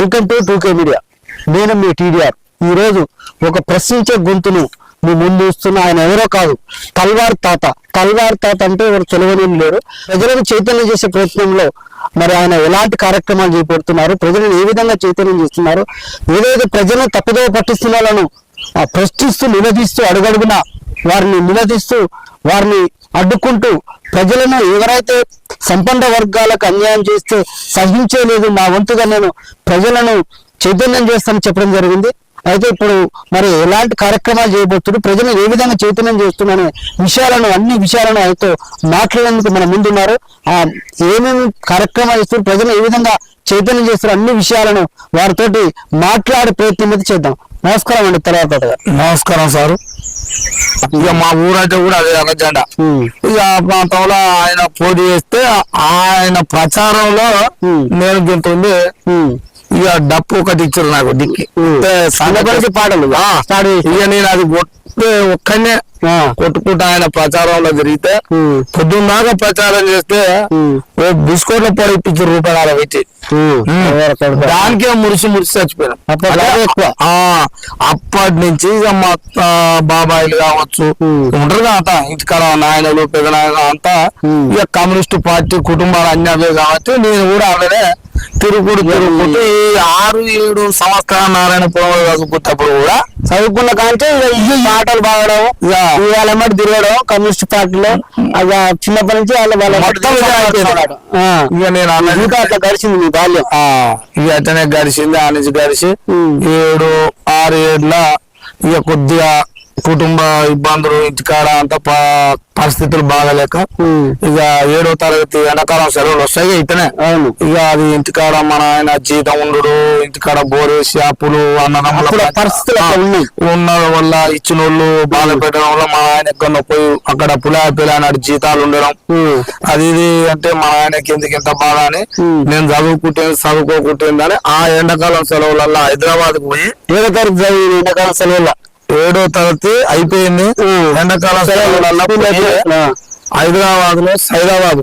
Welcome to టూకే media. నేను మీ TDR. ఈ రోజు ఒక ప్రశ్నించే గొంతును మీ ముందు ఇస్తున్న ఆయన ఎవరో కాదు తల్వార్ తాత. తల్వార్ తాత అంటే ఎవరు తెలియని లేరు. ప్రజలను చైతన్యం చేసే ప్రయత్నంలో మరి ఆయన ఎలాంటి కార్యక్రమాలు చేపడుతున్నారు ప్రజలను ఏ విధంగా చైతన్యం చేస్తున్నారు ఏదైతే ప్రజలను తప్పుదోవ పట్టిస్తున్నారను ప్రశ్నిస్తూ నిలదీస్తూ అడుగడుగున వారిని నిలదీస్తూ వారిని అడ్డుకుంటూ ప్రజలను ఎవరైతే సంపన్న వర్గాలకు అన్యాయం చేస్తే సహించలేదు మా వంతుగా నేను ప్రజలను చైతన్యం చేస్తానని చెప్పడం జరిగింది. అయితే ఇప్పుడు మరి ఎలాంటి కార్యక్రమాలు చేయబోతున్నారు ప్రజలను ఏ విధంగా చైతన్యం చేస్తున్నారనే విషయాలను అన్ని విషయాలను ఆయనతో మాట్లాడేందుకు మన ముందున్నారు. ఆ ఏమేమి కార్యక్రమాలు చేస్తారు ప్రజలు ఏ విధంగా చైతన్యం చేస్తారు అన్ని విషయాలను వారితోటి మాట్లాడే ప్రయత్నం అయితే చేద్దాం. నమస్కారం అండి తర్వాత నమస్కారం సారు. ఇక మా ఊరైతే కూడా అదే అలజెండా ఇక ఆ ప్రాంతంలో ఆయన పోటీ చేస్తే ఆయన ప్రచారంలో. నేను గింతుంది ఇక డప్పు ఒకటి ఇచ్చారు నాకు దిక్కి. పాటలు ఇక నేను అది ఒక్కనే కొట్టుకుంటా ఆయన ప్రచారంలో తిరిగితే పొద్దున్న దాకా ప్రచారం చేస్తే ఓ బిస్కెట్ల పొడి ఇప్పించారు రూపాయలు పెట్టి. దానికే మురిసి మురిసి చచ్చిపోయాను. అప్పటి నుంచి ఇక మా బాబాయిలు కావచ్చు. ఉంటారు కదా ఇంటికాడ నాయనలు పెదనాయన అంతా. ఇక కమ్యూనిస్ట్ పార్టీ కుటుంబాలు అన్నీ అవే కాబట్టి నేను కూడా అలానే తిరుగుడు తిరుగుకుంటూ ఈ ఆరు ఏడు సంవత్సరాల నారాయణపురం చదువుకున్నప్పుడు కూడా చదువుకున్న కాంటే ఇక ఈ ఆటలు బాగడం ఇక ఇవాళ ఎమ్మటి తిరగడం కమ్యూనిస్ట్ పార్టీలో. అది చిన్నప్పటి నుంచి వాళ్ళ మొత్తం. ఇక నేను ఇంకా అట్లా గడిచింది మీ బాల్యం. ఆ. ఇక అట్టనే గడిచింది ఆ నుంచి గడిచి. ఏడు ఆరు ఏడుల ఇక కొద్దిగా కుటుంబ ఇబ్బందులు ఇంటికాడ అంత పరిస్థితులు బాగలేక. ఇక ఏడో తరగతి ఎండాకాలం సెలవులు వస్తాయి ఇతనే ఇక అది ఇంటికాడ మన ఆయన జీతం ఉండు ఇంటికాడ అన్నదమ్ముల అప్పుడు మధ్య- పరిస్థితులు. ఉన్న వల్ల ఇచ్చిన వాళ్ళు బాధ పెట్టడం వల్ల మా ఆయన ఎక్కడ పోయి అక్కడ పులా జీతాలు ఉండడం. అది ఇది అంటే మా ఆయనకి ఎందుకు ఇంత బాధ అని. నేను చదువుకుంటే చదువుకోకుంటుందని ఆ ఎండాకాలం సెలవులలో హైదరాబాద్ పోయి ఏదో తరగతి ఎండాకాలం సెలవుల్లో ఏడో తరగతి అయిపోయింది. ఎండాకాలం. హైదరాబాద్లో సైదాబాద్.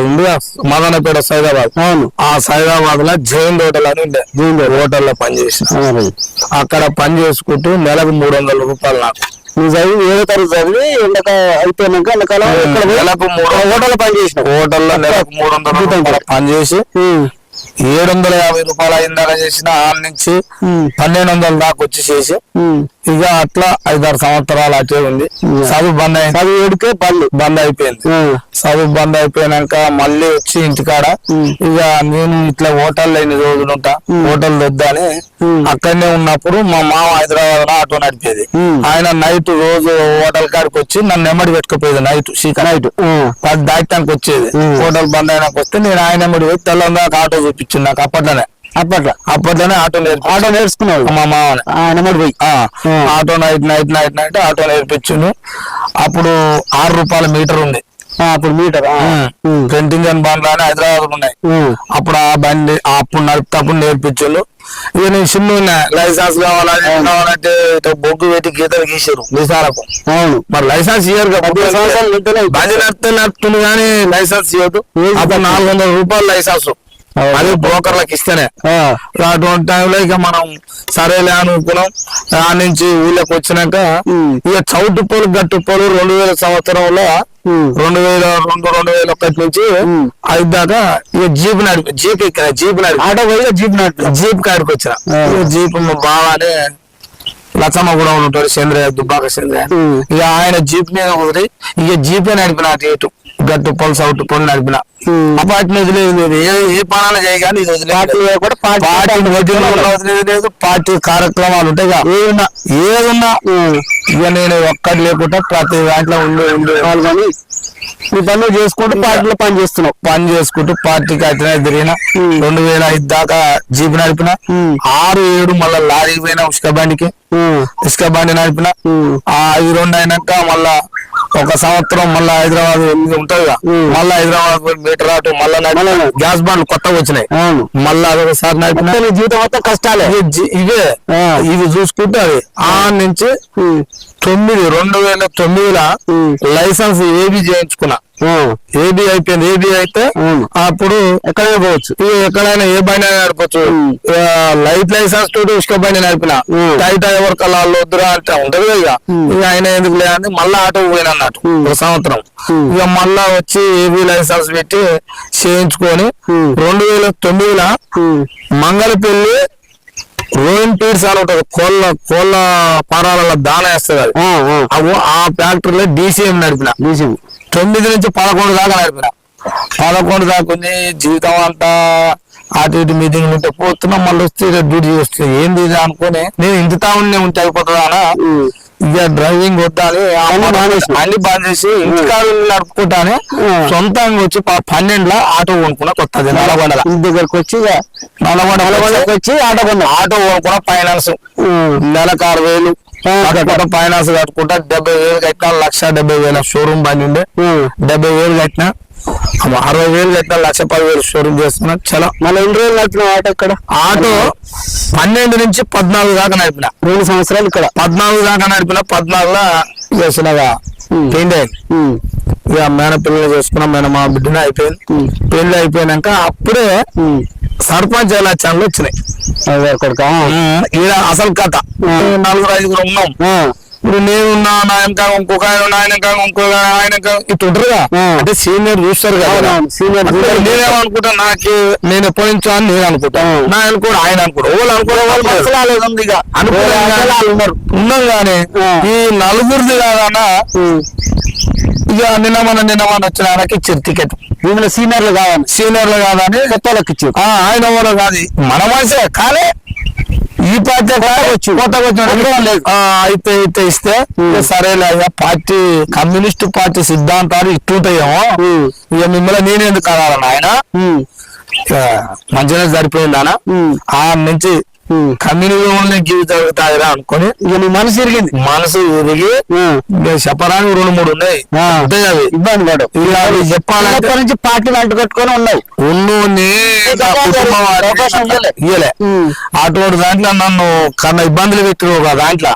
ఉందిగా మదనపేట సైదాబాద్. ఆ సైదాబాద్లో జైన్ హోటల్ అని ఉండే. హోటల్లో పనిచేసిన. అక్కడ పని చేసుకుంటూ నెలకు మూడు వందల రూపాయలు నాకు. చదివి ఏదో తరగతి చదివి ఎండక అయిపోయినాక ఎండాకాలం నెలకు మూడు హోటల్ పని చేసిన హోటల్లో నెలకు మూడు వందల రూపాయలు పని చేసి. ఏడు వందల యాభై రూపాయలు అయిందాక చేసిన ఆడ నుంచి పన్నెండు వందల దాకా వచ్చి చేసి ఇక అట్లా ఐదారు సంవత్సరాలు అటే ఉంది. చదువు బంద్ అయింది. చదివి ఏడుకే పళ్ళు. బంద్ అయిపోయింది. చదువు బంద్ అయిపోయినాక మళ్ళీ వచ్చి ఇంటికాడ ఇక నేను ఇట్లా హోటల్ ఎన్ని రోజులు ఉంటా? హోటల్ వద్దని అక్కడనే ఉన్నప్పుడు మా మామ హైదరాబాద్లో ఆటో నడిపేది. ఆయన నైట్ రోజు హోటల్ కాడికి వచ్చి నన్ను ఎమ్మడి పెట్టుకుపోయేది నైట్ సీక నైట్. పది దాటానికి వచ్చేది. హోటల్ బంద్ అయినాక వస్తే నేను ఆయన ఎమ్మడి పోయి తెల్లం దాకా ఆటో చూపించింది నాకు అప్పట్లోనే. అప్పట్లో? అప్పట్లోనే ఆటో నేర్పి ఆటో నేర్చుకున్నావు? మా మామని. ఆయన పోయి. ఆ. Auto night night night night auto నేర్పించిండు. అప్పుడు ఆరు రూపాయల మీటర్ ఉంది. అప్పుడు మీటర్. ప్రింటింగ్ అండ్ బండ్లు అని హైదరాబాద్ ఉన్నాయి. అప్పుడు ఆ బండి అప్పుడు నడిపితే అప్పుడు నేర్పించారు ఇక నేను చిన్న లైసెన్స్ కావాలని కావాలంటే బొగ్గు పెట్టి గీతలు గీసారు నిసారకు అవును. మరి లైసెన్స్ ఇయ్యరు బండి నడిపితే నడుపుతుంది కానీ లైసెన్స్ ఇవ్వదు అప్పుడు? నాలుగు వందల రూపాయలు లైసెన్స్. అది బ్రోకర్లకు ఇస్తేనే. అటువంటి టైంలో ఇక మనం సరేలే అనుకున్నాం ఆ నుంచి ఊళ్ళోకి వచ్చినాక. ఇక చౌటు పోలు గట్టు పోలు రెండు వేల సంవత్సరంలో. రెండు వేల రెండు రెండు వేల ఒకటి నుంచి. ఐదు దాకా ఇక జీప్ నడిపి జీప్ ఎక్కిన జీప్ నడిపి ఆటో పోయి జీప్ నడిపి జీప్ కాడికి వచ్చిన జీప్ మా బావానే లచ్చమ్మ కూడా ఉంటాడు చంద్రయ్య దుబ్బాక చంద్రయ్య ఉమ్. ఇక ఆయన జీప్ మీద కుదిరి ఇక జీపే నడిపిన అటు గట్టు పొలు సౌటు పొలు నడిపిన. వదిలేదు ఏ పనాలు చేయగానే పార్టీ వదిలేదు లేదు. పార్టీ కార్యక్రమాలు ఉంటాయి. ఏదన్నా. ఇక నేను ఒక్కటి లేకుండా ప్రతి దాంట్లో ఉండి ఉండి. పాల్గొని నీ పనులు చేసుకుంటూ పార్టీలో పని చేస్తున్నావు. పని చేసుకుంటూ పార్టీకి అట్లనే తిరిగిన. రెండు వేల ఐదు దాకా జీప్ నడిపిన. ఆరు ఏడు మళ్ళా లారీ పోయిన ఉసుక బండికి. ఇసుక బండి నడిపిన. ఆ ఐదు రెండు అయినాక మళ్ళా ఒక సంవత్సరం మళ్ళా హైదరాబాద్ ఎనిమిది ఉంటది. మళ్ళా హైదరాబాద్ మీటర్ ఆటో మళ్ళా. మళ్ళా గ్యాస్ బండ్లు కొత్తగా వచ్చినాయి. మళ్ళా అదొకసారి జీవితం మొత్తం కష్టాలే. ఇవి ఇవే. చూసుకుంటే అవి ఆ నుంచి. తొమ్మిది రెండు వేల తొమ్మిదిలో. లైసెన్స్ ఏబి చేయించుకున్నా ఏబి అయిపోయింది ఏబి అయితే. అప్పుడు ఎక్కడైనా పోవచ్చు ఎక్కడైనా ఏ బండి నడపచ్చు. లైట్ లైసెన్స్ తోటి ఇసుక బండి నడిపిన. టైట్ ఎవరి కళ్ళ వద్దురా అంటే ఉంటది ఇక. ఇక ఆయన ఎందుకు లేదని మళ్ళా ఆటో పోయిన అన్నట్టు. ఒక సంవత్సరం. ఇక మళ్ళా వచ్చి ఏబి లైసెన్స్ పెట్టి చేయించుకొని. రెండు వేల తొమ్మిదిలో మంగళపల్లి రోయిన్ పీడ్స్ అని ఉంటుంది. కోళ్ళ కోళ్ళ పారాల దాన వేస్తుంది అది. ఆ, ఫ్యాక్టరీలో డీసీఎం నడిపిన. నిజం. తొమ్మిది నుంచి పదకొండు దాకా నడిపిన. పదకొండు దాకా ఉంది జీవితం అంతా అటు ఇటు మీటింగ్ ఉంటే పోతున్నాం మళ్ళీ వస్తే డ్యూటీ చేస్తుంది ఏంది అనుకుని నేను ఇంటి తావునే ఉంటే అయిపోతుందా ఇక డ్రైవింగ్ ఆ అన్ని బంద్ చేసి ఇంటికాడ నడుపుకుంటానే. సొంతంగా వచ్చి పన్నెండులో ఆటో కొనుక్కున్నా కొత్తది నల్లగొండల దగ్గరకు వచ్చి ఇక నల్లగొండ నల్గొండకు వచ్చి ఆటో కొన్నా. ఆటో కొనుక్కున్న ఫైనాన్స్. నెలకు ఆరు వేలు కట్టుకుంటా ఫైనాన్స్ కట్టుకుంటా డెబ్బై వేలు కట్టినా లక్ష డెబ్బై వేల షోరూమ్ బండి ఉండే. డెబ్బై వేలు కట్టినా అరవై వేలు కట్టినా లక్ష పది వేలు షోరూమ్ చేస్తున్నా. చలో. మళ్ళీ ఎన్ని రోజులు నడిపిన ఆటో ఇక్కడ? ఆటో పన్నెండు నుంచి పద్నాలుగు దాకా నడిపిన. రెండు సంవత్సరాలు ఇక్కడ. పద్నాలుగు దాకా నడిపిన పద్నాలుగులో ఉమ్. పెయింట్ ఇక మేన పిల్లలు చేసుకున్నాం మేన మా బిడ్డనే అయిపోయింది. పెళ్ళి అయిపోయినాక అప్పుడే. సర్పంచ్ ఎలక్షన్లు వచ్చినాయి. కొడుకా? ఈడ అసలు కథ. నలుగురు ఐదుగురు ఉన్నాం. ఇప్పుడు నేనున్నా నా వెనక ఇంకొక ఆయన ఉన్న ఆయన వెనక ఇంకొక ఆయన వెనక ఇటు ఉంటారుగా ఆ. అంటే సీనియర్ చూస్తారు కదా చూస్తారు. నేనేమనుకుంటా నాకు నేను ఎప్పటి నుంచో అని నేను అనుకుంటా. నా అనుకోడు ఆయన అనుకోడు వాళ్ళు అనుకోవడం వాళ్ళు ఇక. వాళ్ళు. ఉన్నాం కానీ. ఈ నలుగురిది కాదన్నా. ఇక నిన్న మన నిన్న మన వచ్చిన ఆయనకి ఇచ్చారు టికెట్ దీనిలో సీనియర్లు కావాలి సీనియర్లు కాదని కొత్త వాళ్ళకి ఇచ్చారు ఆయన వాళ్ళు కాదు మన మనిషే కానీ ఈ పార్టీ కొత్తగా అయితే అయితే ఇస్తే సరేలే అయ్యా పార్టీ కమ్యూనిస్ట్ పార్టీ సిద్ధాంతాలు ఇట్టుంటాయేమో. ఇక మిమ్మల్ని నేను ఎందుకు అనాలని ఆయన మంచిగా సరిపోయిందానా. ఆ నుంచి ఉమ్. కమ్యూనిజం జీవితం జరుగుతాయిరా అనుకొని ఇక నీ మనసు ఇరిగింది. మనసు. ఇక చెప్పడానికి రెండు మూడు ఉన్నాయి. అవి ఇబ్బంది పడు ఇక అవి చెప్పాలంటే నుంచి పార్టీలు అంటు కట్టుకొని ఉన్నాయి. ఉన్నోని. ఇయ్యలే. ఉమ్. అటువంటి దాంట్లో నన్ను కన్నా ఇబ్బందులు పెట్టిన ఒక దాంట్లో.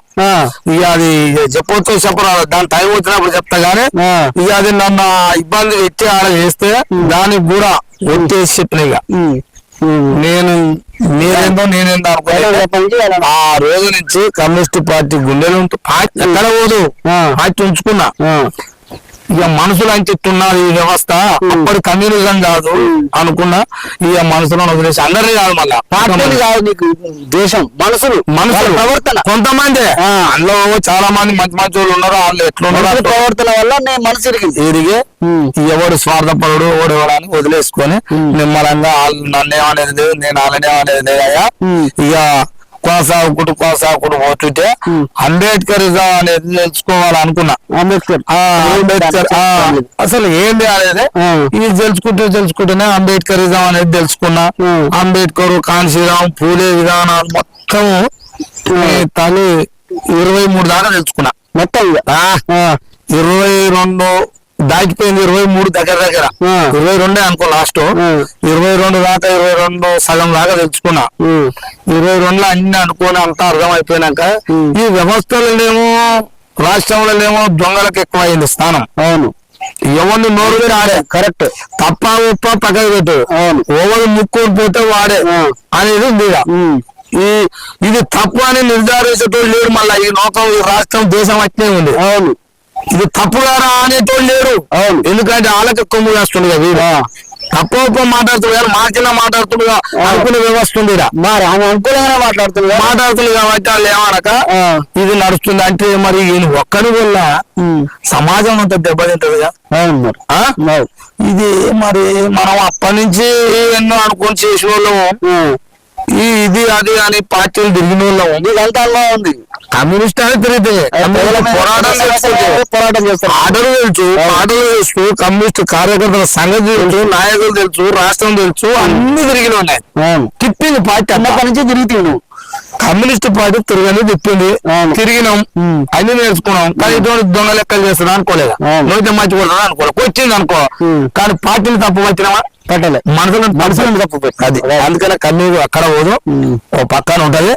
ఇక అది చెప్పొచ్చు చెప్పరాదు దాని టైం వచ్చినప్పుడు చెప్తా గానీ. ఇక అది నన్ను ఇబ్బంది పెట్టి ఆడ చేస్తే దానికి కూడా ఒట్టేసి చెప్పిన ఇక. నేను నేనేందో నేనేందో ఏదో అనుకున్నా రేపటి నుంచి అలా. ఆ రోజు నుంచి కమ్యూనిస్ట్ పార్టీ గుండెలు ఉంటూ పార్టీ ఎక్కడ పోదు. పార్టీ ఉంచుకున్నా ఇక మనుషులు అని చెప్తున్నారు ఈ వ్యవస్థ అప్పటి కమ్యూనిజం కాదు అనుకున్నా ఇక మనుషులను వదిలేసి అందరినీ కాదు మళ్ళా. పార్టీలు కాదు నీకు దేశం మనసులు మనుషులు వాళ్ళ ప్రవర్తన. కొంతమంది. అందులో చాలా మంది మంచి మంచి వాళ్ళు ఉన్నారు వాళ్ళు ఎట్లున్నారు ప్రవర్తన వల్ల నేను మనసు ఉమ్. ఎవడు స్వార్థపరుడు ఎవడు ఎవడని వదిలేసుకొని నిమ్మలంగా వాళ్ళు నన్నేమనేది నేను వాళ్ళనేమనేది అయ్యా. ఇక కొనసాగుకుంటూ కొనసాగుకుంటూ పోతుంటే ఉమ్. అంబేద్కరిజం అనేది తెలుసుకోవాలనుకున్నా. అంబేద్కర్. అంబేద్కర్ అసలు ఏంది అనేది. ఇది తెలుసుకుంటూ తెలుసుకుంటూనే అంబేద్కరిజం అనేది తెలుసుకున్నా. అంబేద్కర్ కాన్సీరామ్ పూలే విధానాలు మొత్తం తల్లి ఇరవై మూడు దాకా తెలుసుకున్నా. మొత్తం ఇరవై రెండు దాటిపోయింది ఇరవై మూడు దగ్గర దగ్గర. ఇరవై రెండే అనుకో లాస్ట్. ఇరవై రెండు దాకా ఇరవై రెండు సగం దాకా తెలుసుకున్నా ఉమ్. ఇరవై రెండులో అన్ని అనుకోని అంతా అర్థం అయిపోయినాక. ఈ వ్యవస్థలనేమో రాష్ట్రంలోనేమో దొంగలకు ఎక్కువైంది స్థానం అవును ఎవరిని నోరు ఆడే కరెక్ట్ తప్ప ఉప్ప పక్కకు పెట్టు. ఎవరు ముక్కొని పోతే వాడే. అనేది ఉంది. ఈ ఇది తప్పు అని నిర్ధారించేటోళ్ళు లేడు మళ్ళీ ఈ లోకం ఈ రాష్ట్రం దేశం అట్నే ఉంది అవును ఇది తప్పు కాదా అనేటోళ్ళు లేడు అవును. ఎందుకంటే వాళ్ళకి కొమ్ము వేస్తుంది కదా. తప్పు మాకిన్న మాట్లాడుతుంది కదా అనుకునే వ్యవస్థ ఉంది. మరి ఆమె అనుకూలంగానే మాట్లాడుతుంది కదా. మాట్లాడుతుంది కాబట్టి వాళ్ళు ఏమనక. ఇది నడుస్తుంది అంటే మరి ఈయన ఒక్కడి వల్ల. సమాజం అంతా దెబ్బతింటదిగా అవును మరి ఆ? అవును. ఇది మరి మనం అప్పటి నుంచి ఎన్నో అనుకొని చేసిన వాళ్ళము ఇది అది అని పార్టీలు తిరిగిన వాళ్ళము ఇదంతా ఉంది కమ్యూనిస్ట్ అని తిరిగితే పోరాటం చేస్తారు. ఆటలు తెలుసు ఆటలు తెలుసు కమ్యూనిస్ట్ కార్యకర్తల సంగతి తెలుసు నాయకులు తెలుసు రాష్ట్రం తెలుసు అన్ని తిరిగిన ఉన్నాయి తిప్పింది పార్టీ అంతా. చిన్నప్పటి నుంచి తిరుగుతావు నువ్వు కమ్యూనిస్ట్ పార్టీ తిరగని తిప్పింది. తిరిగినాం. అన్ని నేర్చుకున్నాం. కానీ ఇటువంటి దొంగ లెక్కలు చేస్తుందా అనుకోలేదు. నోటి కొడుతుందా అనుకోలేదు? వచ్చింది అనుకో. కానీ పార్టీని తప్పు పట్టినామా? పట్టలే. మనసులను మనసులను తప్పు పెట్టి. అది. అందుకనే కన్నీరు అక్కడ పోదు. ఓ పక్కన ఉంటది.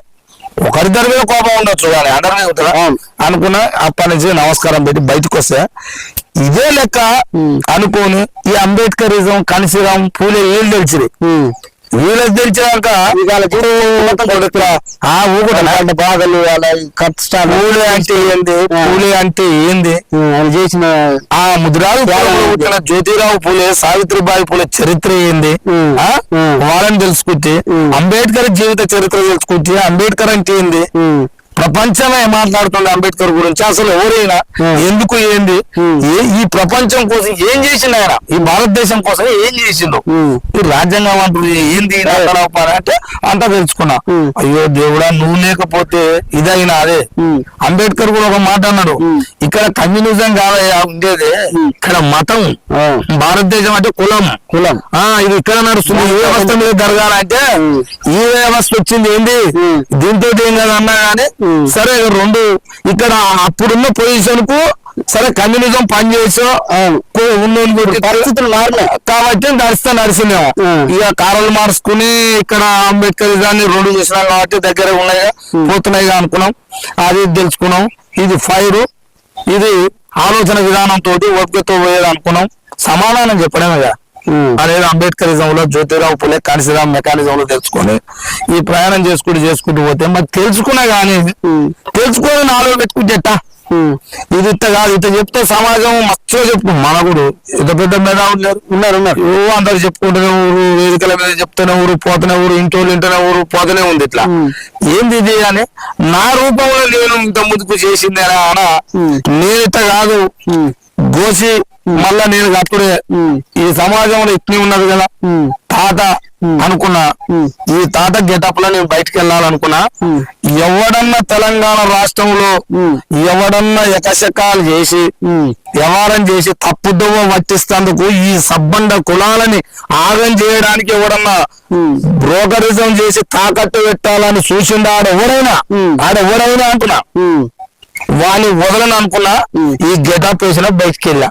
ఒకరిద్దరి మీద కోపం ఉండొచ్చు కానీ అందరి మీద ఉంటుందా అవును. అనుకున్నా అప్పటి నుంచి నమస్కారం పెట్టి బయటకు వస్తే ఇదే లెక్క అనుకోని ఈ అంబేద్కరిజం కనిసిరాం పూలే ఏళ్ళు తెలిసింది. వీళ్ళకి. ఆ బాధలు కష్టాలు పూలే అంటే ఏంది. పూలే అంటే ఏంది? ఆయన చేసిన ఆ ముద్రాలు జ్యోతిరావు పూలే సావిత్రిబాయి పూలే చరిత్ర ఏంది. వాళ్ళని తెలుసుకుంటే. అంబేద్కర్ జీవిత చరిత్ర తెలుసుకుంటే అంబేద్కర్ అంటే ఏంది? ప్రపంచమే మాట్లాడుతుంది అంబేద్కర్ గురించి అసలు ఎవరైనా. ఎందుకు ఏంది. ఏ- ఈ ప్రపంచం కోసం ఏం చేసిండు ఆయన ఈ భారతదేశం కోసం ఏం చేసిండు. ఈ రాజ్యాంగం అంటుంది ఏంది అంటే అంతా తెలుసుకున్నా. అయ్యో దేవుడా నువ్వు లేకపోతే ఇదైనా అదే. అంబేద్కర్ కూడా ఒక మాట అన్నాడు. ఇక్కడ కమ్యూనిజం కాదయ్యా ఉండేది ఇక్కడ మతం భారతదేశం అంటే కులం కులం ఆ ఇది ఇక్కడ నడుస్తుంది ఈ వ్యవస్థ మీద జరగాలంటే. ఈ వ్యవస్థ వచ్చింది ఏంది. దీంతో ఏం కదా అన్నా. సరే రెండు ఇక్కడ అప్పుడున్న పొజిషన్కు సరే కమ్యూనిజం పనిచేసో పరిస్థితులు కాబట్టి నడుస్తా నడిచిందేమో ఉమ్. ఇక కారాలు మార్చుకుని ఇక్కడ అంబేద్కర్ దాన్ని రెండు చేసినాం కాబట్టి దగ్గర ఉన్నాయి. పోతున్నాయి అనుకున్నాం. అది తెలుసుకున్నాం. ఇది ఫైర్. ఇది ఆలోచన విధానంతో ఓపికతో పోయేది అనుకున్నాం. సమాధానం చెప్పడమే. అనేది అంబేద్కరిజం లో జ్యోతిరావు పులే కాన్సీరామ్ మెకానిజం లో తెలుసుకొని ఈ ప్రయాణం చేసుకుంటూ చేసుకుంటూ పోతే మరి తెలుసుకున్నా గానీ. తెలుసుకొని నాలో పెట్టుకుంటే ఎట్టా? ఉమ్. ఇది ఇట్ట కాదు ఇట్ట చెప్తే సమాజం మస్తుగా చెప్పు మనగుడు ఇంత పెద్ద లేరు ఉన్నారు ఉన్నారు ఓ అందరు చెప్పుకుంటూనే ఊరు వేదికల మీద చెప్తూనే ఊరు పోతూనే ఊరు ఇంటోళ్ళు ఇంటనే ఊరు పోతూనే ఉంది ఇట్లా. ఏంది ఇది అని నా రూపంలో నేను ఇంత ముందుకు చేసిందేనా అన. నేను ఇట్ట కాదు. గోసి మళ్ళా నేను అప్పుడే. ఈ సమాజంలో ఇట్నే ఉన్నది కదా. తాత అనుకున్నా. ఈ తాత గెటప్లో నేను బయటికి వెళ్ళాలనుకున్నా. ఎవడన్నా తెలంగాణ రాష్ట్రంలో. ఎవడన్నా ఎకశకాలు చేసి. వ్యవహారం చేసి తప్పుదోవ పట్టిస్తందుకు ఈ సబ్బండ కులాలని ఆగం చేయడానికి ఎవడన్నా. బ్రోకరిజం చేసి తాకట్టు పెట్టాలని చూసిండా ఆడ ఎవడైనా ఉమ్. ఆడ ఎవడైనా ఉమ్. వాని వదలని అనుకున్నా. ఈ గెటప్ వేసిన బయటికి వెళ్ళా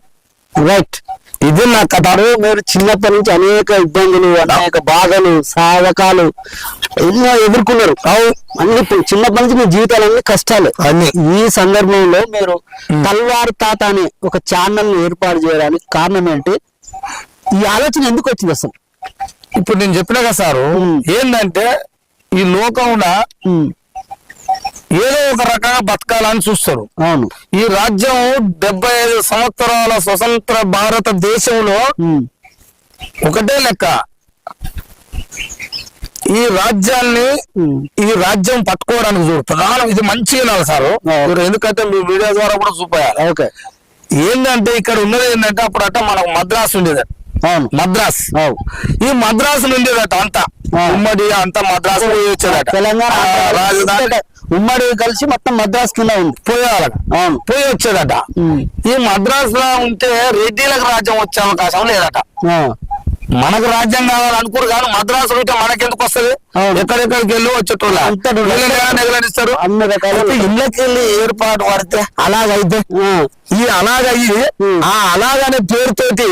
రైట్ ఇది నా కథ. మీరు చిన్నప్పటి నుంచి అనేక ఇబ్బందులు అనేక బాధలు సాధకాలు ఎన్నో ఎదుర్కొన్నారు. అవు అన్ని చిన్నప్పటి నుంచి మీ జీవితాలన్నీ కష్టాలు. అన్ని. ఈ సందర్భంలో మీరు తల్వార్ తాత అనే ఒక ఛానల్ ఏర్పాటు చేయడానికి కారణం ఏంటి? ఈ ఆలోచన ఎందుకు వచ్చింది అసలు? ఇప్పుడు నేను చెప్పిన కదా సారు. ఏంటంటే ఈ లోకంలో ఏదో ఒక రకంగా బతకాలని చూస్తారు. అవును. ఈ రాజ్యం డెబ్బై ఐదు సంవత్సరాల స్వతంత్ర భారతదేశంలో ఒకటే లెక్క. ఈ రాజ్యాన్ని ఈ రాజ్యం పట్టుకోవడానికి చూడు. ప్రధానం ఇది మంచి వినాలి సారు. ఎందుకంటే మీ మీడియా ద్వారా కూడా చూపాయాలి. ఓకే. ఏంటంటే ఇక్కడ ఉన్నది ఏంటంటే అప్పుడట మనకు మద్రాసు ఉండేదట. అవును. మద్రాస్. ఈ మద్రాసు ఉండేదట అంతా. ఉమ్మడి అంతా మద్రాసు వచ్చేదట. తెలంగాణ రాజధాని. ఉమ్మడి కలిసి మొత్తం మద్రాస్ కింద ఉంది. పోయేవాళ్ళట అవును. పోయి వచ్చేదట. ఈ మద్రాస్లో ఉంటే రెడ్డిలకు రాజ్యం వచ్చే అవకాశం లేదట. మనకు రాజ్యం కావాలనుకోరు కానీ మద్రాసు ఉంటే మనకెందుకు వస్తది. ఎక్కడెక్కడికి వెళ్ళి వచ్చేటోళ్ళ? అన్ని రకాల. ఇళ్ళకి వెళ్ళి ఏర్పాటు పడితే అలాగైతే ఈ అలాగయ్యి. ఆ అలాగనే పేరుతోటి.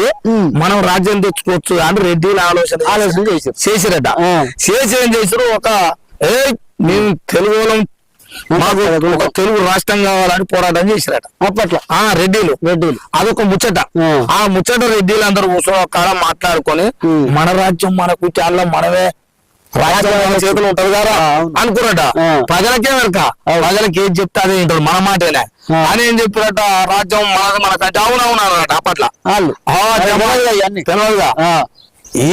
మనం రాజ్యం తెచ్చుకోవచ్చు అని రెడ్డిల ఆలోచన ఆలోచన చేశారు. చేసిరట. చేసి ఏం చేసారు ఒక ఏ మేము తెలుగు వాళ్ళం, మాకు ఒక తెలుగు రాష్ట్రం కావాలని పోరాటం చేసిరట. అప్పట్లో. ఆ రెడ్డిలు. రెడ్డిలు. అదొక ముచ్చట. ఆ. ముచ్చట రెడ్డిలు అందరూ కూర్చొని కాడ మాట్లాడుకొని. మన రాజ్యం మనకు చాలా మనమే చేతులు ఉంటది కదా. అనుకున్నట. ప్రజలకే వెనక. ప్రజలకి ఏది చెప్తే అదే వింటారు. మన మాటేనే. అని ఏం చెప్పారట రాజ్యం మనది మనకంటే అవునవును అన్నట అప్పట్లో తెలియదుగా ఈ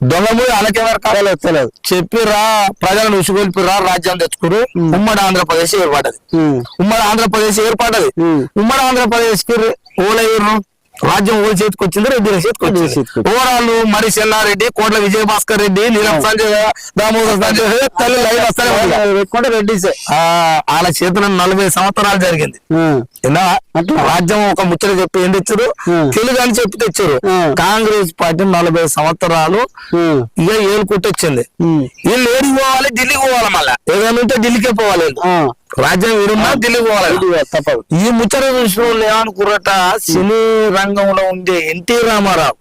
దొంగమూడి అలాగే వెనక తెలియదు తెలియదు చెప్పిరా ప్రజలను ఉసుగొల్పిరా రాజ్యం తెచ్చుకురు. ఉమ్. ఉమ్మడి ఆంధ్రప్రదేశ్ ఏర్పడ్డది. ఉమ్, ఉమ్మడి ఆంధ్రప్రదేశ్ ఏర్పడ్డది. ఉమ్. ఉమ్మడి ఆంధ్రప్రదేశ్కి ఓలయ్యారు రాజ్యం ఓడి చేతికి వచ్చింది రెడ్డి చేతికి వచ్చింది. ఓవరాళ్ళు మరి చెన్నారెడ్డి కోట్ల విజయ భాస్కర్ రెడ్డి నీలం సంజయ్ దామోదర్ సంజయ్ తల్లి వస్తానే రెడ్డిసే ఆ, వాళ్ళ చేతులు నలభై సంవత్సరాలు జరిగింది? అట్లా. రాజ్యం ఒక ముచ్చట చెప్పి ఏం తెచ్చారు. తెలుగు అని చెప్పి తెచ్చారు. కాంగ్రెస్ పార్టీ నలభై సంవత్సరాలు ఇక ఏలు కొట్టొచ్చింది ఉమ్, వీళ్ళు ఏడికి పోవాలి ఢిల్లీకి పోవాలి మళ్ళా. ఏదైనా ఉంటే ఢిల్లీకే పోవాలి. రాజ్యం పోవాలి? ఇది తప్పదు. ఈ ముచ్చట చూసిన వాళ్ళు ఏమనుకురట సినీ రంగంలో ఉండే ఎన్టీ రామారావు.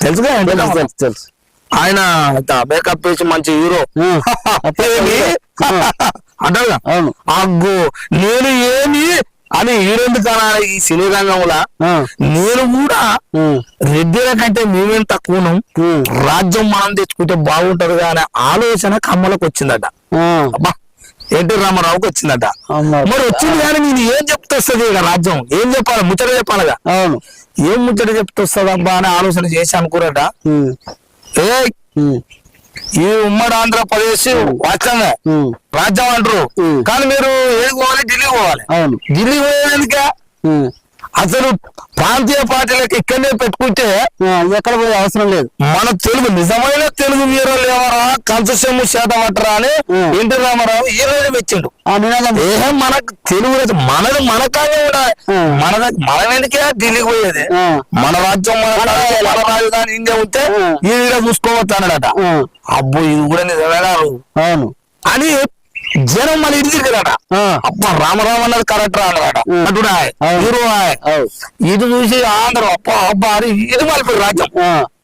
తెలుసుగా తెలుసు. తెలుసు ఆయన మేకప్ వేసి మంచి హీరో అవును. అగ్గో నేను ఏమి? అని హీరోందుకు అనాలి ఈ సినీ రంగంలో. నేను కూడా రెడ్డిల కంటే మేమేం తక్కువను? రాజ్యం మనం తెచ్చుకుంటే బాగుంటది అనే ఆలోచన కమ్మలకు వచ్చిందట. అబ్బా ఎన్టీ రామారావుకి వచ్చిందట. మరి వచ్చింది కానీ నేను ఏం చెప్తొస్తుంది ఇక రాజ్యం? ఏం చెప్పాలి? ముచ్చట చెప్పాలిగా? అవును. ఏం ముచ్చట చెప్తొస్తుంది అబ్బా అని ఆలోచన చేసి అనుకురట ఉమ్, ఏ ఈ ఉమ్మడి ఆంధ్రప్రదేశ్ వచ్చంగా ఉమ్, రాజ్యం అంటారు. కానీ మీరు ఏది పోవాలి ఢిల్లీ పోవాలి. ఢిల్లీ పోయేందుకే? అసలు ప్రాంతీయ పార్టీలకు ఇక్కడనే పెట్టుకుంటే ఎక్కడ పోయే అవసరం లేదు. మన తెలుగు నిజమైన తెలుగు వీరులు ఎవరా? కంచసెమ్ము శాతమట్టరా అని. ఎన్టీ రామారావు ఈ రోజు నినాదం. ఏ మనకు తెలుగు మనది మనకానే కూడా. మన మనం ఎందుకే ఢిల్లీకి పోయేది. మన రాజ్యం మన రాజధాని ఇండియా ఉంటే. ఈ చూసుకోవచ్చు అన్నాడట అబ్బో ఇది కూడా నిజమేనా? అవును. అని జనం మన ఆ, అబ్బా రామరావు అన్నది కరెక్ట్. అవు ఇది చూసి ఆంధ్ర అబ్బా అబ్బా అని ఇది మలిపి రాజ్యం.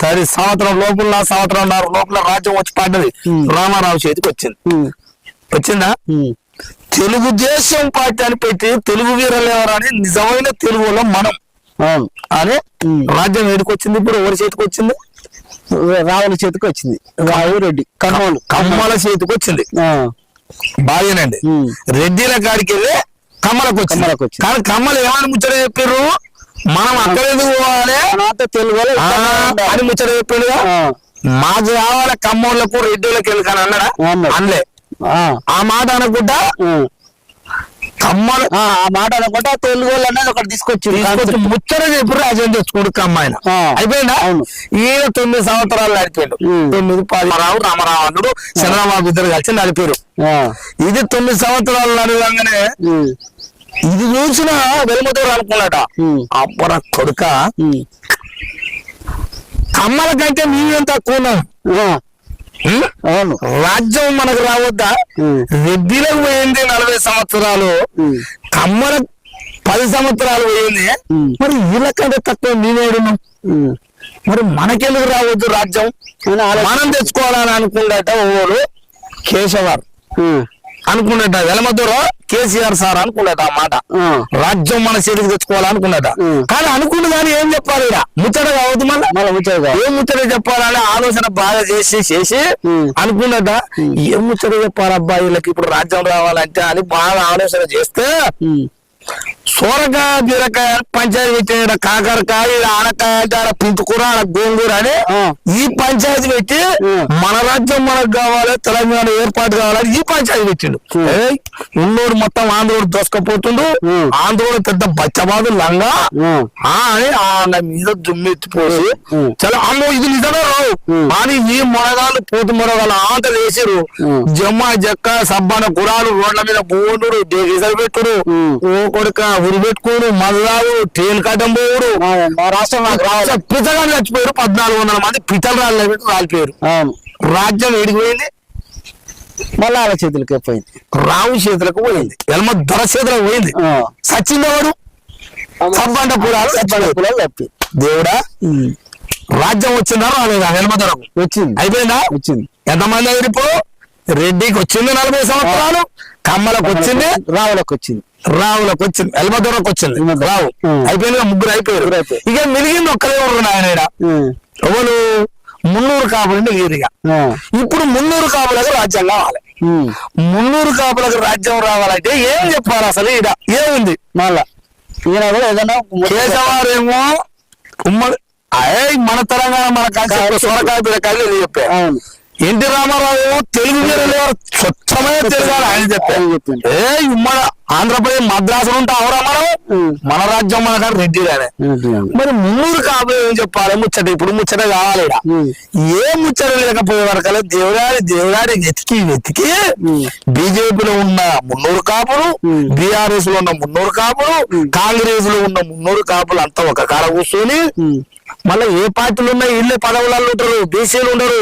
సరే సంవత్సరం లోపల సంవత్సరం లోపల రాజ్యం వచ్చి పడ్డది. రామారావు చేతికి వచ్చింది. వచ్చిందా? తెలుగుదేశం పార్టీ అని పెట్టి తెలుగు వీరులు ఎవరని నిజమైన తెలుగులో మనం. అని. రాజ్యం ఏడికి వచ్చింది ఇప్పుడు ఎవరి చేతికి వచ్చింది? రావుల చేతికి వచ్చింది. రావు రెడ్డి కమ్మల చేతికి వచ్చింది. బాగానండి. రెడ్డిల కాడికి వెళ్ళి కమ్మలకు కమ్మలకు వచ్చింది. కానీ కమ్మలు ఏమని ముచ్చట చెప్పారు మనం అక్కడ ఎందుకు పోవాలి తెలుగు. అని ముచ్చట చెప్పాడు మాకు కావాలి కమ్మోళ్ళకు రెడ్డిలకు వెళ్ళి కానీ అన్నాడా. అనలే ఆ, మాట అనుకుంటా ఉమ్. కమ్మలు. ఆ మాట అనుకుంటా తెలుగు వాళ్ళు అనేది ఒకటి తీసుకొచ్చి ముచ్చట చెప్పి రాజ్యం తెచ్చుకోడు కమ్మాయన ఆ. అయిపోయిందా? అవును. ఈయన తొమ్మిది సంవత్సరాలు నడిపాడు. తొమ్మిది పది రావు రామరావు అల్లుడు చంద్రబాబు ఇద్దరు కలిసి నడిపారు ఇది తొమ్మిది సంవత్సరాలు నడవగానే ఇది చూసిన వెలుమతోడు అనుకున్నాట. అబ్బర కొడుక. కమ్మల కంటే ఆ, ఉం? అవును. రాజ్యం మనకు రావద్దా. రెడ్డిలకు పోయింది నలభై సంవత్సరాలు. కమ్మల పది సంవత్సరాలు పోయింది. మరి వీళ్ళకంటే తక్కువ ఉమ్. మరి? మనకెందుకు రావద్దు రాజ్యం? మనం తెచ్చుకోవాలని అనుకున్నట ఓడు కేశవర్. ఉమ్, అనుకున్నట వెలమద్దరు కేసీఆర్ సార్ అనుకున్నట ఆ మాట. రాజ్యం మన చేతికి తెచ్చుకోవాలనుకున్నట. కానీ అనుకున్న కానీ ఏం చెప్పాలి ఈడ? ముచ్చట కావద్దు మళ్ళా. వచ్చేది ఏం ముచ్చట చెప్పాలని ఆలోచన బాగా చేసి చేసి. అనుకున్నట. ఏం ముచ్చట చెప్పాలి అబ్బాయి వీళ్ళకి ఇప్పుడు రాజ్యం రావాలంటే అని బాగా ఆలోచన చేస్తే సోరకాయ బీరకాయ పంచాయతీ పెట్టిన కాకరకాయ ఆనకాయ ఆడ పింతుకూర ఆడ గోంగూర అని. ఈ పంచాయతీ పెట్టి. మన రాజ్యం మనకు కావాలి తెలంగాణ ఏర్పాటు కావాలని ఈ పంచాయతీ పెట్టిండు ఉన్నోడు మొత్తం ఆంధ్రోడు దోసుకపోతుండు. ఆంధ్రోడు పెద్ద బచ్చబాదు లంగా. ఆ అని ఆయన మీద దుమ్మెత్తిపోసి. చాలా అమ్మో ఇది నిజమే రావు. అని ఈ మొరగాళ్ళు పోతు మొరగాళ్ళు ఆంత వేసిరు. జమ్మ జక్క సబ్బాన గురాలు రోడ్ల మీద బోనుడు డీజిల్ పెట్టుడు కొడుక ఉరి పెట్టుకోడు మల్లాడు ట్రైన్ కట్టం రావాలి. పిచ్చగా చచ్చిపోయారు పద్నాలుగు వందల మంది పిచ్చలు రాళ్ళు రాలిపోయారు. రాజ్యం ఏడిపోయింది మళ్ళీ వాళ్ళ చేతులకి పోయింది. రావు చేతులకు పోయింది ఎల్మ ధర చేతులకు పోయింది. సచ్చిందవాడు సబ్బండ పురాలు పిల్లలు తప్పి దేవుడా? రాజ్యం వచ్చిందా రాలేదా హెల్మధరకు వచ్చింది. అయిపోయిందా? వచ్చింది. ఎంతమంది ఇప్పుడు రెడ్డికి వచ్చింది నలభై సంవత్సరాలు కమ్మలకు వచ్చింది. రావులకు వచ్చింది. రావులకు వచ్చింది ఎల్మధరకు వచ్చింది. రావు. ఉం. అయిపోయింది ముగ్గురు అయిపోయారు. ఇక మిలిగింది ఒక్కరే ఎవరు ఆయన ఎవరు? మున్నూరు కాపులు మిలిగిరు ఇక ఆ, ఇప్పుడు మున్నూరు కాపులకు రాజ్యం కావాలి. మున్నూరు కాపులకు రాజ్యం రావాలంటే ఏం చెప్పాలి అసలు ఈడ? ఏముంది? మళ్ళా. ఈయన కూడా ఏదైనా కేశవారేమో ఉమ్మడి అయ్యే మన తెలంగాణ మన కాన్సెప్ట్ సొరకాయ బిడకాయలు ఇది చెప్పే. అవును. ఎన్టీ రామారావు తెలుగు వీరులు స్వచ్ఛమైన తెలుగు ఆయన చెప్పే ఆయన చెప్పిండు. ఏ ఉమ్మడి ఆంధ్రప్రదేశ్ మద్రాసు ఉంటే అవరా మనం. మన రాజ్యం మన కాడ రెడ్డిగానే మరి మున్నూరు కాపు ఏం చెప్పాలి ముచ్చట ఇప్పుడు ముచ్చట కావాలి. ఏ ముచ్చట లేకపోయే వరకల్లా దేవుడాడి దేవుడాడి వెతికి వెతికి. బీజేపీలో ఉన్న మున్నూరు కాపులు. బీఆర్ఎస్లో ఉన్న మున్నూరు కాపులు కాంగ్రెస్లో ఉన్న మున్నూరు కాపులు అంతా ఒక కాడ కూర్చొని మళ్ళీ ఏ పార్టీలు ఉన్నాయి? ఇల్లే పదవులలో ఉంటారు. బీసీలు ఉండరు.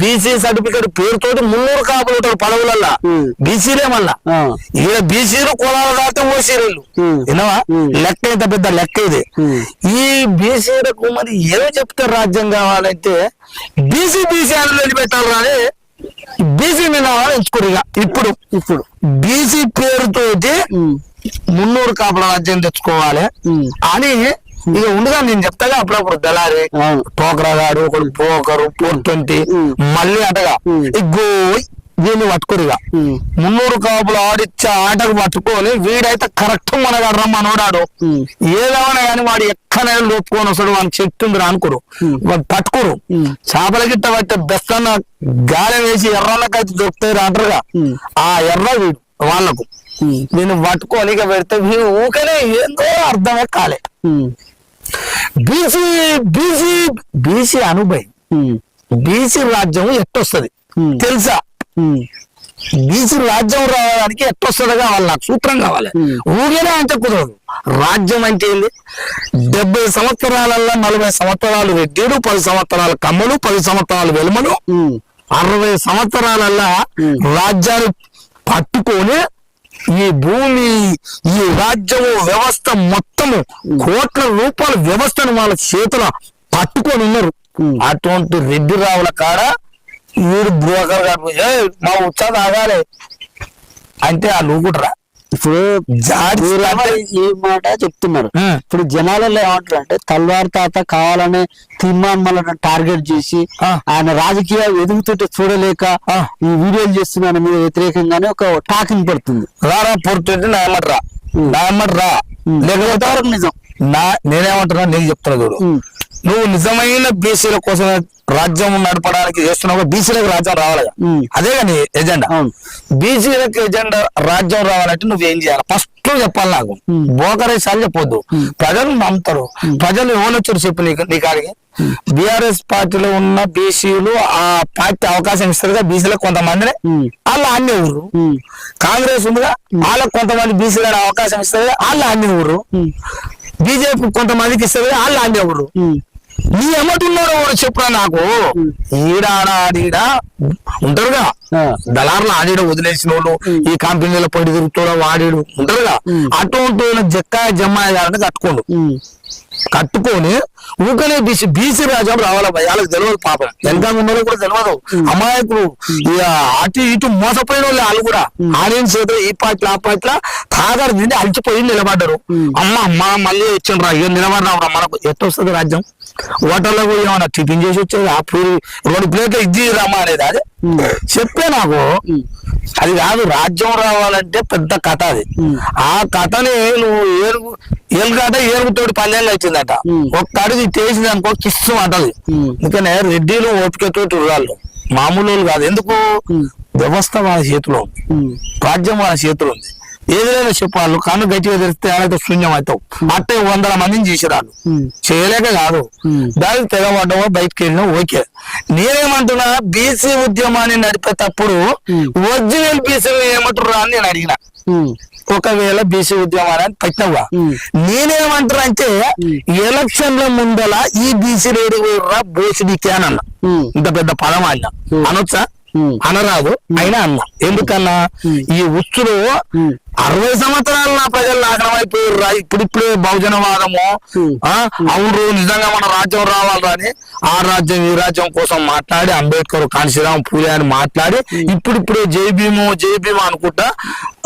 బీసీ సర్టిఫికేట్ పేరుతోటి మున్నూరు కాపులు ఉంటారు పదవులల్లో. బీసీలే మళ్ళా. ఈడ బీసీలు కులాలు దాటి ఓసీలు. వినవా. లెక్క ఇంత పెద్ద లెక్క ఇది. ఈ బీసీలకు మరి ఏం చెప్తే రాజ్యం కావాలంటే బీసీ బీసీ అని నిలబెట్టాలి కానీ బీసీ మీద ఎంచుకోరు ఇప్పుడు ఇప్పుడు. బీసీ పేరుతోటి ఉమ్, మున్నూరు కాపుల రాజ్యం తెచ్చుకోవాలి అని ఇక ఉండగా నేను చెప్తాగా అప్పుడప్పుడు దళారి అవును టోకరాగాడు ఒకడు పోకరు ఫోర్ ట్వంటీ. మళ్ళీ అంటగా. ఉం. ఇగో దీన్ని పట్టుకోరుగా మున్నూరు కాపులు ఆడిచ్చే ఆటకు పట్టుకొని వీడైతే కరెక్ట్ మనగాడు మనోడాడు. ఉమ్, ఏదేమన్నా కానీ వాడు ఎక్కడైనా లోపుకొని వస్తాడు వాడిని చెప్తుంది అనుకోరు. వాడు పట్టుకోరు. చేపల గిట్ట పట్టే బెస్తన్న గాలి వేసి ఎర్రలకైతే దొరుకుతాయి అంటారుగా. ఆ ఎర్ర వీడు వాళ్ళకు. నేను పట్టుకొని ఇక పెడితే వీడు ఊకనే ఏందో అర్థమే కాలే. బీసీ బీసీ బీసీ అనుభవి. బీసీ రాజ్యం ఎట్టొస్తుంది. తెలుసా? బీసీ రాజ్యం రావడానికి ఎట్టొస్తుంది కావాలి నాకు సూత్రం కావాలి. ఊరినే అంటే కుదరదు. రాజ్యం అంటే ఏంది? డెబ్బై సంవత్సరాలలో నలభై సంవత్సరాలు రెడ్డిలు పది సంవత్సరాలు కమ్మలు పది సంవత్సరాలు వెలుమలు. అరవై సంవత్సరాలల్లా. రాజ్యాన్ని పట్టుకొని ఈ భూమి ఈ రాజ్యము వ్యవస్థ మొత్తము కోట్ల రూపాయల వ్యవస్థను వాళ్ళ చేతుల పట్టుకొని ఉన్నారు. అటువంటి రెడ్డి రావుల కాడ వీడు బ్రోకర్ గారు "ఏయ్, మా ఉత్సాహం ఆగాలి. అంటే ఆ లూగుడ్రా ఇప్పుడు ఈ మాట చెప్తున్నారు. ఇప్పుడు జనాలలో ఏమంటారు అంటే తల్వార్ తాత కావాలనే తీర్మానం టార్గెట్ చేసి. ఆయన రాజకీయ ఎదుగుతుంటే చూడలేక. ఈ వీడియోలు చేస్తున్నాను మీద వ్యతిరేకంగానే ఒక టాకింగ్ పడుతుంది రారా పొరుతుంటే నా ఎమ్మటి రా ఉమ్. నా. లేకపోతే నిజం నా నేనేమంటున్నా నీకు చెప్తున్నా చూడు నువ్వు నిజమైన బీసీల కోసం రాజ్యం నడపడానికి చేస్తున్నావు. బీసీలకు రాజ్యం రావాలి. అదే కానీ ఎజెండా. బీసీలకు ఎజెండా రాజ్యం రావాలంటే నువ్వేం చేయాలి? ఫస్ట్ చెప్పాలి నాకు. బోకరేసాలు చెప్పొద్దు. ప్రజలు నమ్ముతారు. ప్రజలు ఎవరొచ్చారు చెప్పు నీకు నీ కాడికి? బీఆర్ఎస్ పార్టీలో ఉన్న బీసీలు ఆ పార్టీ అవకాశం ఇస్తారుగా బీసీలకు కొంతమందిని. వాళ్ళు అన్ని ఊరు. కాంగ్రెస్ ఉందిగా. వాళ్ళకు కొంతమంది బీసీలకు అవకాశం ఇస్తారు వాళ్ళు అన్ని ఊరు. బీజేపీ కొంతమందికి ఇస్తారు వాళ్ళు అన్ని ఊరు. నీ ఎమ్మటున్నాడు వాడు చెప్పురా నాకు. ఈడ ఆడ ఆడీడ? ఉంటారుగా. దళారులు ఆడిడ వదిలేసిన వాళ్ళు ఈ కంపెనీల పడి తిరుగుతాడో వాడిడు ఉంటారుగా. అటువంటి జక్కాయ జమ్మాయ కట్టుకోండు. కట్టుకొని ఊకనే బీసీ బీసీ రాజ్యం రావాల భయ వాళ్ళకి తెలియదు పాపం. వెనక ఉన్నోళ్ళు కూడా తెలియదు అమాయకులు ఇక అటు ఇటు మోసపోయిన వాళ్ళు వాళ్ళు కూడా. ఆడియన్స్ చేతులు ఈ పార్టీలో ఆ పార్టీలో తాగారు తిండి అలిచిపోయి నిలబడ్డారు. అమ్మ అమ్మ మళ్ళీ వచ్చిండ్రా ఇక నిలబడినాం మనకు ఎట్ట వస్తుంది రాజ్యం? హోటల్లో పోయి ఏమన్నా టిఫిన్ చేసి వచ్చేది? ఆ పూరి రెండు ప్లేట్లు ఇడ్లీ రమ్మా అనేది అదే. చెప్పే నాకు అది కాదు రాజ్యం రావాలంటే పెద్ద కథ అది. ఆ కథని నువ్వు ఏరుగు ఏలుగాట ఏరుగుతోటి పల్లెల్లో వచ్చిందట. ఒక్క అడుగు చేసింది అనుకో కిస్సు అంటది ఉమ్. అందుకనే రెడ్డిలు ఓపికతోటి వాళ్ళు మామూలు కాదు. ఎందుకు. వ్యవస్థ వాళ్ళ చేతిలో ఉంది. రాజ్యం వాళ్ళ చేతిలో ఉంది. ఏదైనా చెప్పాలి. కన్ను గట్టిగా తెరిస్తే ఏమైతే శూన్యం అవుతావు. అట్టే వందల మందిని చేసిరాలు ఉమ్, చేయలేక కాదు. ఉమ్. దానికి తెగబడ్డావో బయటకు వెళ్ళినా ఓకే. నేనేమంటున్నా బీసీ ఉద్యమాన్ని నడిపేటప్పుడు. ఒరిజినల్ బీసీలు ఏమంటారు అని నేను అడిగిన. ఒకవేళ బీసీ ఉద్యమాన్ని పెట్టినవా ఉమ్. నేనేమంటారు అంటే ఎలక్షన్ల ముందల ఈ బీసీ రేడు రా బోసిడికే అని అన్న. ఇంత పెద్ద పదం అన్న. ఉమ్. అనొచ్చా. అనరాదు. అయినా అన్న. ఎందుకన్నా. ఈ ఉచ్చులో. అరవై సంవత్సరాలు నా ప్రజలు నాశనం అయిపోయారు ఇప్పుడిప్పుడే బహుజనవాదము. ఉమ్. ఆ? అవును నిజంగా మన రాజ్యం రావాలని అని ఆ రాజ్యం ఈ రాజ్యం కోసం మాట్లాడి అంబేద్కర్ కాంశీరామ్ పూలే అని మాట్లాడి ఇప్పుడిప్పుడే జై భీము జై భీము అనుకుంటా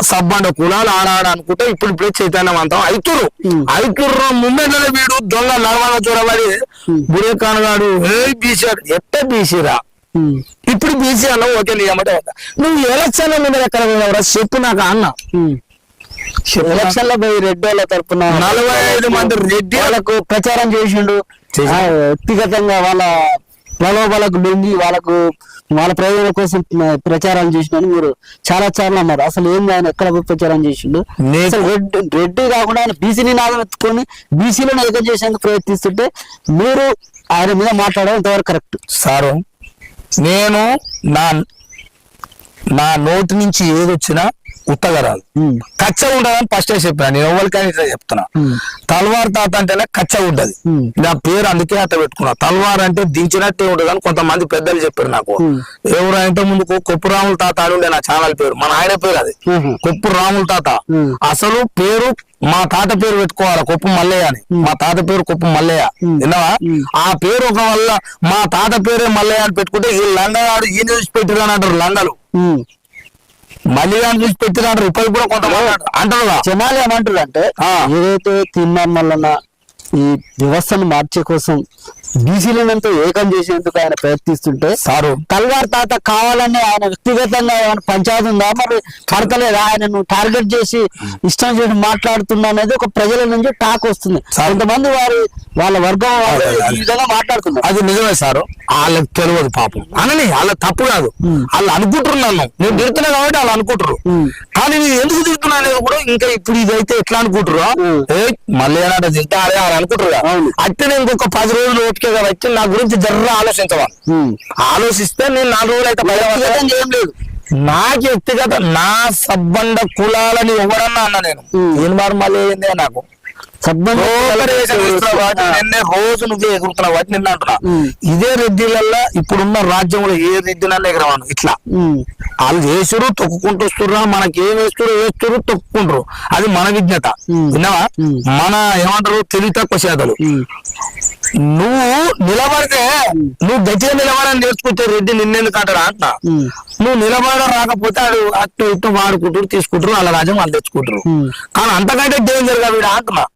సబ్బండ కులాలు ఆడాడ అనుకుంటా ఇప్పుడిప్పుడే చైతన్యవంతం అవుతురు. అవుతుర్రు ముందనే వీడు దొంగ నడవల చూడబడి బురేఖాన్ గాడు ఏ బీసీ ఎట్ట బీసీరా? ఇప్పుడు బీసీ అన్న ఓకే నియమటే నువ్వు ఎలక్షన్ మీద ఎక్కడ పోయినవరా? చెప్పు నాకు అన్న. ఎలక్షన్లో పోయి రెడ్డి వాళ్ళ తరపున నలభై ఐదు మంది రెడ్డి వాళ్ళకు ప్రచారం చేసిండు. వ్యక్తిగతంగా వాళ్ళ ప్రలోభాలకు లొంగి వాళ్ళకు వాళ్ళ ప్రయోజనం కోసం ప్రచారం చేసిన మీరు చాలా చాలా అన్నారు. అసలు ఏంది ఆయన? ఎక్కడ పోయి ప్రచారం చేసిండు? అసలు రెడ్డి రెడ్డి కాకుండా ఆయన బీసీని ఎత్తుకొని బీసీలను ఏకం చేసేందుకు ప్రయత్నిస్తుంటే మీరు ఆయన మీద మాట్లాడడం ఇంతవరకు కరెక్ట్. సారు నేను నా నా నోటి నుంచి ఏదొచ్చినా ఉత్తగా రాదు ఉమ్, కచ్చ ఉండదని ఫస్ట్ చెప్పాను నేను ఎవరికైనా ఇట్లా చెప్తున్నా. తల్వార్ తాత అంటేనే కచ్చ ఉమ్. నా పేరు అందుకే అట్ట పెట్టుకున్నా తల్వార్ అంటే దించినట్టే ఉంటది అని కొంతమంది పెద్దలు చెప్పారు నాకు. ఎవరు ఇంత ముందుకు కొప్పు రాముల తాత అని ఉండే నా ఛానల్ పేరు మన ఆయన పేరు అది. కొప్పు రాముల తాత. అసలు పేరు మా తాత పేరు పెట్టుకోవాలి కొప్పు మల్లయ్య అని మా తాత పేరు కొప్పు మల్లయ్య. విన్నావా. ఆ పేరు ఒక వల్ల మా తాత పేరే మల్లయ్య అని పెట్టుకుంటే ఈ లంగగాడు ఈయన చూసి పెట్టిరా అని అంటారు లంగలు. మళ్ళీ చూసి పెట్టిరా అంటారు ఇప్పటికి కూడా కొంతమంది అంటారు. జనాలు ఏమంటారు అంటే. ఏదైతే తీర్మానం వలన ఈ వ్యవస్థను మార్చే కోసం బీసీలనంతా ఏకం చేసేందుకు ఆయన ప్రయత్నిస్తుంటే సారు. తల్వార్ తాత కావాలని ఆయన వ్యక్తిగతంగా ఏమైనా పంచాయతీ ఉందా? మరి పడతలేదు? ఆయనను టార్గెట్ చేసి ఇష్టం చేసి మాట్లాడుతున్నా అనేది ఒక ప్రజల నుంచి టాక్ వస్తుంది. కొంతమంది వారి వాళ్ళ వర్గం వాళ్ళు ఈ విధంగా మాట్లాడుతున్నారు. అది నిజమే సార్. వాళ్ళకి తెలియదు పాపం. అనని వాళ్ళ తప్పు కాదు. వాళ్ళు అనుకుంటారు నన్ను. నేను తిడుతున్నా కాబట్టి వాళ్ళు అనుకుంటారు. కానీ నేను ఎందుకు తిడుతున్నా అనేది కూడా ఇంకా ఇప్పుడు ఇదైతే ఎట్లా అనుకుంటారు మళ్ళీ ఏనాడు తింటారే అని అనుకుంటారు కదా. అవును. అంటే నేను ఇంకొక పది రోజులు ఓపిక వచ్చి నా గురించి జర్ర ఆలోచించవాలి ఉమ్. ఆలోచిస్తే నేను నాలుగు రోజులు అయితే బయట వ్యక్తిగతంగా ఏం లేదు. నాకు వ్యక్తిగత నా సబ్బండ కులాలని ఎవరన్నా అన్న నేను. నేను మరి మళ్ళీ ఏంది నాకు? నిన్నే రోజు నువ్వే ఎగురుతున్నావు కాబట్టి నిన్న అంటున్నా. ఇదే రెడ్డిలల్లో ఇప్పుడున్న రాజ్యంలో ఏ రెడ్డినన్నా ఎగరవాను ఇట్లా. వాళ్ళు వేసురు తొక్కుకుంటూ వస్తుర్రా మనకి ఏం వేస్తురు వేస్తురు తొక్కుంటారు అది మన విజ్ఞత. విన్నావా. మన ఏమంటారు తెలివి తక్కువ ఉమ్. నువ్వు నిలబడితే నువ్వు గట్టిగా నిలబడని నేర్చుకుంటే రెడ్డి నిన్నెందుకు అంటారా అంటున్నా. నువ్వు నిలబడ రాకపోతే ఆడు అటు ఇటు వాడుకుంటారు తీసుకుంటారు వాళ్ళ రాజ్యం వాళ్ళు తెచ్చుకుంటారు. కానీ అంతకంటే డేంజర్గా వీడు అంటున్నా